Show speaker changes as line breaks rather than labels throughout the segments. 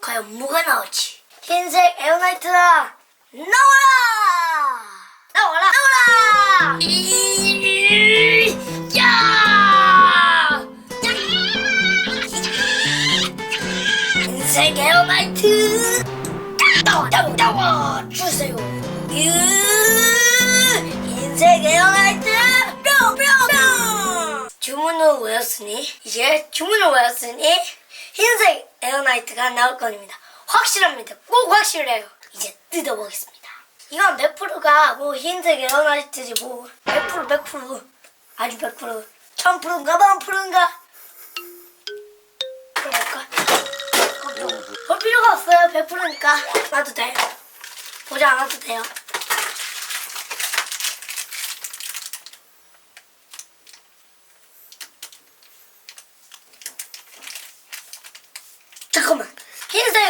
과연 뭐가 나올지. 흰색 에어나이트라 나와라! 나와라! 나와라! 이- 야! 흰색 에어나이트 나와 나와 주세요. 유 흰색 에어나이트 주문을 외웠으니 이제 주문을 외웠으니 흰색 에어나이트가 나올 겁니다. 확실합니다. 꼭 확실해요. 이제 뜯어보겠습니다. 이건 몇 프로가 뭐 흰색 에어나이트지 뭐몇 프로 몇 프로 아주 몇 프로 천 프로인가 만 프로인가 그럴까? 볼 필요가 없어요. 100%니까 놔도 돼요. 보지 않아도 돼요.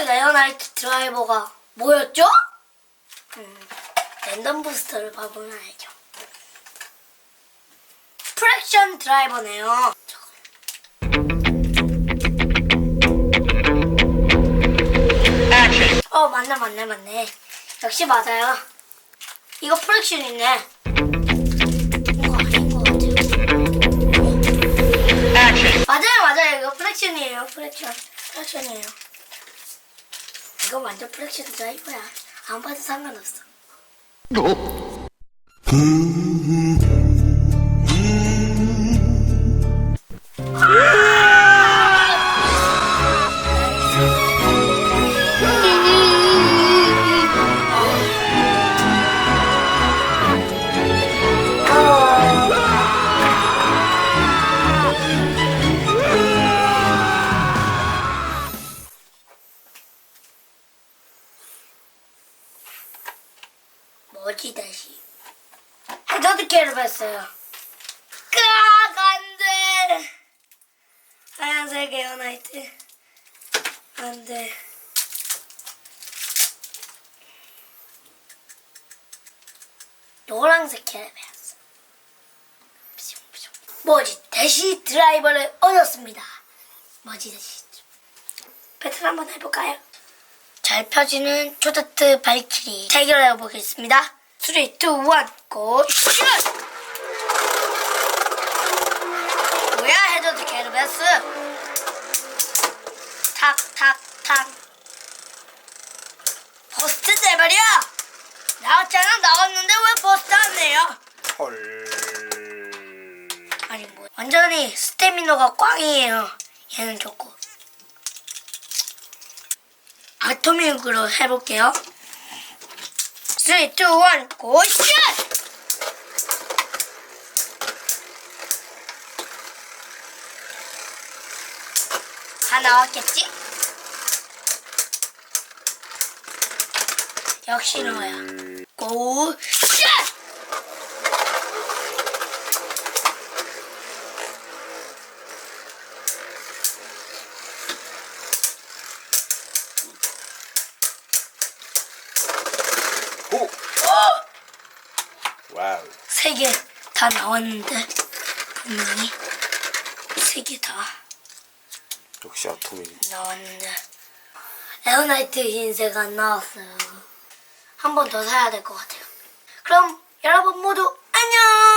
레어나이트 드라이버가 뭐였죠? 음, 랜덤 부스터를 봐보면 알죠. 프랙션 드라이버네요. 어 맞네 맞네 맞네. 역시 맞아요. 이거 프랙션이네. 이거 아닌 것 같아요. 맞아요 맞아요. 이거 프랙션이에요. 프랙션. 프랙션이에요 이거 완전 프랙션 드라이버야. 안 봐도 상관없어 뭐지 다시 저도 캐르봤어요. 깍 안돼 하얀색 에어나이트. 안돼. 노란색 캐르봤어. 뭐지 대시 드라이버를 얻었습니다. 뭐지 대시 배틀 한번 해볼까요? 잘 펴지는 초다트 발키리 대결해 보겠습니다. 3, 2, 1, 고! 슛! 뭐야 해저드 게르베스 탁, 탁, 탁 버스트 내버려! 나왔잖아 나왔는데 왜 버스트 안 내요?
헐.
아니 뭐 완전히 스태미너가 꽝이에요. 얘는 좋고. 아토믹으로 해볼게요. 3, 2, 1, 고! 슛! 다 나왔겠지? 역시 너야. 고! 슛!
오. 와우.
세 개 다 나왔는데 분명히 세 개 다
역시 아토믹.
나왔는데 에어나이트 흰색 안 나왔어요. 한 번 더 사야 될 것 같아요. 그럼 여러분 모두 안녕.